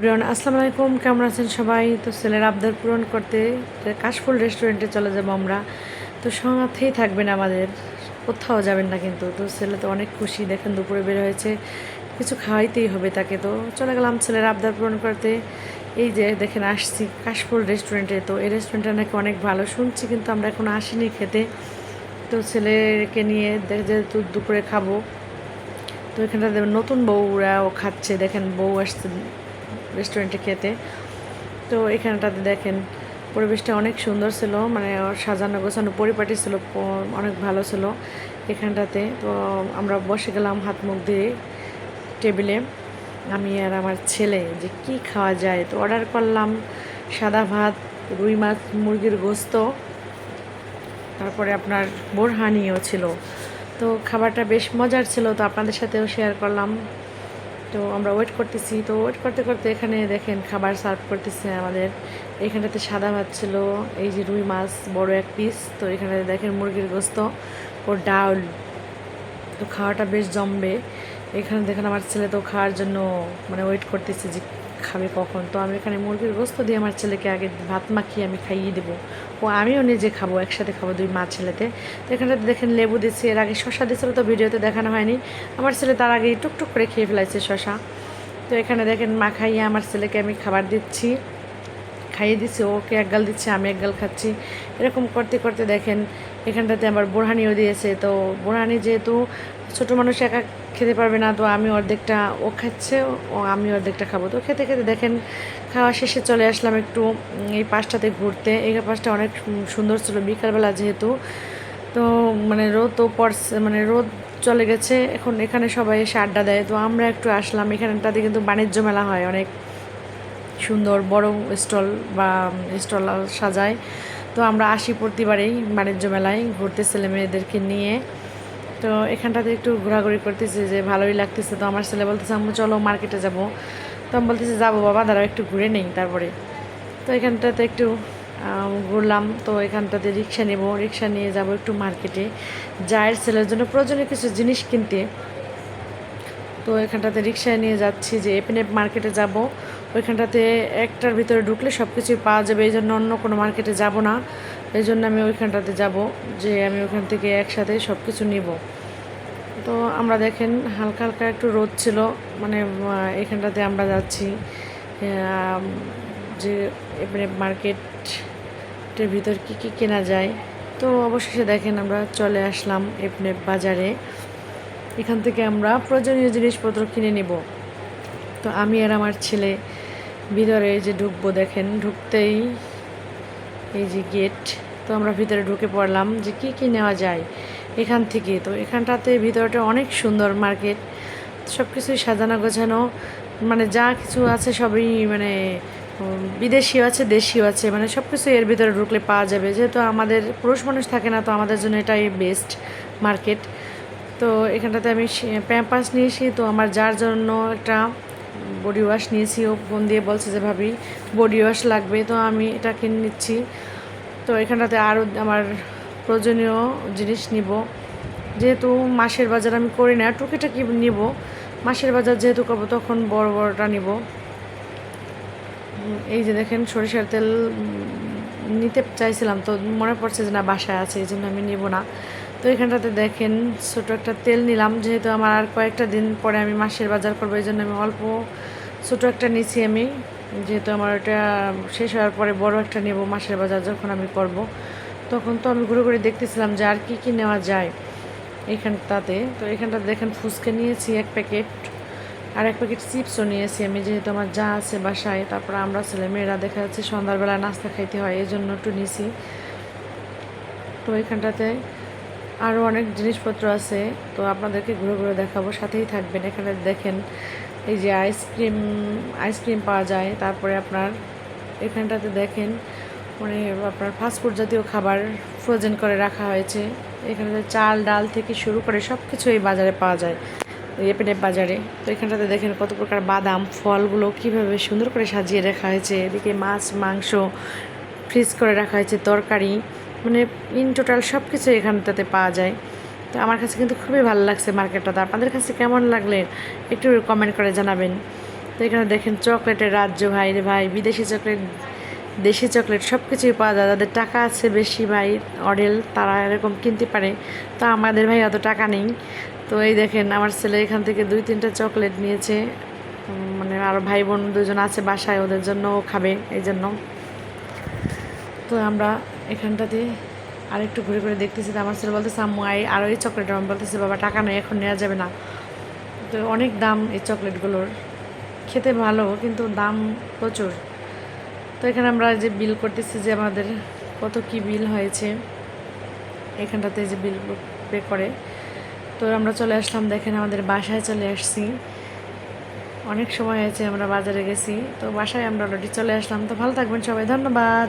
Brian আসসালামু আলাইকুম, কেমন আছেন সবাই? তো ছেলের আবদার পূরণ করতে কাশফুল রেস্টুরেন্টে চলে যাব আমরা। তো সাথেই থাকবেন আমাদের, কোথাও যাবেন না কিন্তু। তো ছেলে তো অনেক খুশি, দেখেন দুপুরে বের হয়েছে, কিছু খাওয়াইতেই হবে তাকে। তো চলে গেলাম ছেলের আবদার পূরণ করতে। এই যে দেখেন, আসছি কাশফুল রেস্টুরেন্টে। তো এই রেস্টুরেন্টটা নাকি অনেক ভালো, শুনছি কিন্তু আমরা এখন আসিনি খেতে। তো ছেলেকে নিয়ে দেখ যেহেতু দুপুরে খাব, তো এখানটাতে নতুন বউরাও খাচ্ছে। দেখেন বউ আসছে রেস্টুরেন্টে খেতে। তো এখানটাতে দেখেন, পরিবেশটা অনেক সুন্দর ছিল মানে সাজানো গোছানো পরিপাটি ছিল অনেক ভালো ছিল এখানটাতে। তো আমরা বসে গেলাম হাত মুখ দিয়ে টেবিলে। আমি আর আমার ছেলে, যে কি খাওয়া যায়? তো অর্ডার করলাম সাদা ভাত, রুই মাছ, মুরগির গোস্ত, তারপরে আপনার বোরহানিও ছিল। তো খাবারটা বেশ মজার ছিল, তো আপনাদের সাথেও শেয়ার করলাম। তো আমরা ওয়েট করতেছি। তো ওয়েট করতে করতে এখানে দেখেন খাবার সার্ভ করতেছে আমাদের। এখানটাতে সাদা ভাত ছিল, এই যে রুই মাছ, বড় এক পিস তো এখানে দেখেন মুরগির গোস্ত ও ডাল। তো খাওয়াটা বেশ জমবে। এখানে দেখেন আমার ছেলে তো খাওয়ার জন্য মানে ওয়েট করতেছে যে খাবে কখন? তো আমি এখানে মুরগির গোস্ত দিয়ে আমার ছেলেকে আগে ভাত মাখিয়ে আমি খাইয়ে দেবো। ও আমিও নিজে খাব, একসাথে খাব দুই মা ছেলেতে। তো এখানে দেখেন লেবু দিচ্ছি, এর আগে শশা দিচ্ছিল তো ভিডিওতে দেখানো হয়নি। আমার ছেলে তার আগে টুকটুক করে খেয়ে ফেলাইছে শশা। তো এখানে দেখেন মা খাইয়ে আমার ছেলেকে আমি খাবার দিচ্ছি। খাইয়ে দিচ্ছি, ওকে এক গাল দিচ্ছে, আমি এক গাল খাচ্ছি। এরকম করতে করতে দেখেন এখানটাতে আবার বোরহানিও দিয়েছে। তো বোরহানি যেহেতু ছোটো মানুষ একা খেতে পারবে না, তো আমি অর্ধেকটা ও খাচ্ছে, ও আমি অর্ধেকটা খাব। তো খেতে খেতে দেখেন, খাওয়া শেষে চলে আসলাম একটু এই পাশটাতে ঘুরতে। এই পাশটা অনেক সুন্দর ছিল বিকালবেলা যেহেতু। তো মানে রোদ তো পড়ছে মানে রোদ চলে গেছে। এখন এখানে সবাই এসে আড্ডা দেয়। তো আমরা একটু আসলাম। এখানটাতে কিন্তু বাণিজ্য মেলা হয়, অনেক সুন্দর বড় স্টল বা স্টল সাজায়। তো আমরা আসি প্রতিবারেই বাণিজ্য মেলায় ঘুরতে ছেলে মেয়েদেরকে নিয়ে। তো এখানটাতে একটু ঘোরাঘুরি করতেছে যে ভালোই লাগতেছে। তো আমার ছেলে বলতেছে, আম্মু, চলো মার্কেটে যাব। তো আমি বলতেছি, যাব বাবা, দাঁড়াও, একটু ঘুরে নেই তারপরে। তো এখানটাতে একটু ঘুরলাম। তো এখানটাতে রিক্সা নেব। রিক্সা নিয়ে যাব একটু মার্কেটে। জায়ের ছেলের জন্য প্রয়োজনীয় কিছু জিনিস কিনতে। তো এখানটাতে রিক্সায় নিয়ে যাচ্ছি যে এপেনেপ মার্কেটে যাব। ওইখানটাতে একটার ভিতরে ঢুকলে সব কিছুই পাওয়া যাবে। এই জন্য অন্য কোনো মার্কেটে যাব না। এই জন্য আমি ওইখানটাতে যাব যে আমি ওইখান থেকে একসাথে সব কিছু নিব। তো আমরা দেখেন হালকা হালকা একটু রোদ ছিল। মানে এখানটাতে আমরা যাচ্ছি যে এবারে মার্কেটের ভিতর কি কি কেনা যায়। তো অবশেষে দেখেন আমরা চলে আসলাম এপনে বাজারে। এখান থেকে আমরা প্রয়োজনীয় জিনিসপত্র কিনে নিব। তো আমি আর আমার ছেলে ভিতরে এই যে ঢুকবো দেখেন, ঢুকতেই এই যে গেট তো আমরা ভিতরে ঢুকে পড়লাম যে কি কি নেওয়া যায় এখান থেকে। তো এখানটাতে ভিতরটা অনেক সুন্দর মার্কেট সব কিছুই সাজানো গোছানো মানে যা কিছু আছে সবই মানে বিদেশিও আছে, দেশিও আছে মানে সব কিছু এর ভিতরে ঢুকলে পাওয়া যাবে। যেহেতু আমাদের পুরুষ মানুষ থাকে না, তো আমাদের জন্য এটাই বেস্ট মার্কেট তো এখানটাতে আমি প্যাম্পাস নিয়েছি তো আমার যার জন্য একটা বডি ওয়াশ নিয়েছি। ও ফোন দিয়ে বলছে যে, ভাবি বডি ওয়াশ লাগবে। তো আমি এটা কিনে নিচ্ছি। তো এখানটাতে আরও আমার প্রয়োজনীয় জিনিস নিব। যেহেতু মাসের বাজার আমি করি না, টুকিটাকি নিব। মাসের বাজার যেহেতু করব, তখন বড় বড়টা নিব। এই যে দেখেন, সরিষার তেল নিতে চাইছিলাম, তো মনে পড়ছে যে না, বাসায় আছে, এই জন্য আমি নিব না। তো এখানটাতে দেখেন ছোটো একটা তেল নিলাম। যেহেতু আমার আর কয়েকটা দিন পরে আমি মাসের বাজার করব, এই জন্য আমি অল্প ছোটো একটা নিছি আমি। যেহেতু আমার ওটা শেষ হওয়ার পরে বড় একটা নেব মাসের বাজার যখন আমি করব, তখন তো আমি ঘুরে ঘুরে দেখতেছিলাম যে আর কী কী নেওয়া যায় এখানটাতে। তো এখানটাতে দেখেন ফুচকা নিয়েছি এক প্যাকেট, আর এক প্যাকেট চিপসও নিয়েছি আমি, যেহেতু আমার যা আছে বাসায়। তারপর আমরা ছেলে মেয়েরা দেখা যাচ্ছে সন্ধ্যাবেলা নাস্তা খাইতে হয়, এই জন্য একটু নিছি। তো এখানটাতে আরও অনেক জিনিসপত্র আছে, তো আপনাদেরকে ঘুরে ঘুরে দেখাবো। সাথেই থাকবেন, এখানে দেখেন এই যে আইসক্রিম আইসক্রিম পাওয়া যায়, তারপরে আপনার এখানটাতে দেখেন মানে আপনার ফাস্টফুড জাতীয় খাবার ফ্রোজেন করে রাখা হয়েছে। এখানে চাল, ডাল থেকে শুরু করে সব কিছু এই বাজারে পাওয়া যায় এপেনেপ বাজারে। তো এখানটাতে দেখেন কত প্রকার বাদাম, ফলগুলো কীভাবে সুন্দর করে সাজিয়ে রাখা হয়েছে। এদিকে মাছ, মাংস ফ্রিজ করে রাখা হয়েছে, তরকারি। মানে ইন টোটাল সব কিছু এখানটাতে পাওয়া যায়। তো আমার কাছে কিন্তু খুবই ভালো লাগছে মার্কেটটা। তো আপনাদের কাছে কেমন লাগলে একটু কমেন্ট করে জানাবেন। তো এখানে দেখেন চকলেটের রাজ্য ভাই রে ভাই, বিদেশি চকলেট, দেশি চকলেট সব কিছুই পাওয়া যায়। যাদের টাকা আছে বেশি ভাই, অডেল তারা এরকম কিনতে পারে। তো আমাদের ভাই অত টাকা নেই। তো এই দেখেন আমার ছেলে এখান থেকে দুই, তিনটা চকলেট নিয়েছে। মানে আরও ভাই বোন দুজন আছে বাসায়, ওদের জন্যও খাবে এই জন্য তো আমরা এখানটাতে আরেকটু ঘুরে ঘুরে দেখতেছি আমার ছেলে বলতেছে, আম্মু আই আরও এই চকলেট আমি বলতেছে, বাবা, টাকা নেই, এখন নেওয়া যাবে না। তো অনেক দাম এই চকলেটগুলোর খেতে ভালো, কিন্তু দাম প্রচুর। তো এখানে আমরা যে বিল করতেছি যে আমাদের কত কি বিল হয়েছে, এখানটাতে যে বিল পে করে। তো আমরা চলে আসলাম, দেখেন আমাদের বাসায় চলে আসছি। অনেক সময় হয়েছে আমরা বাজারে গেছি, তো বাসায় আমরা অলরেডি চলে আসলাম। তো ভালো থাকবেন সবাই, ধন্যবাদ।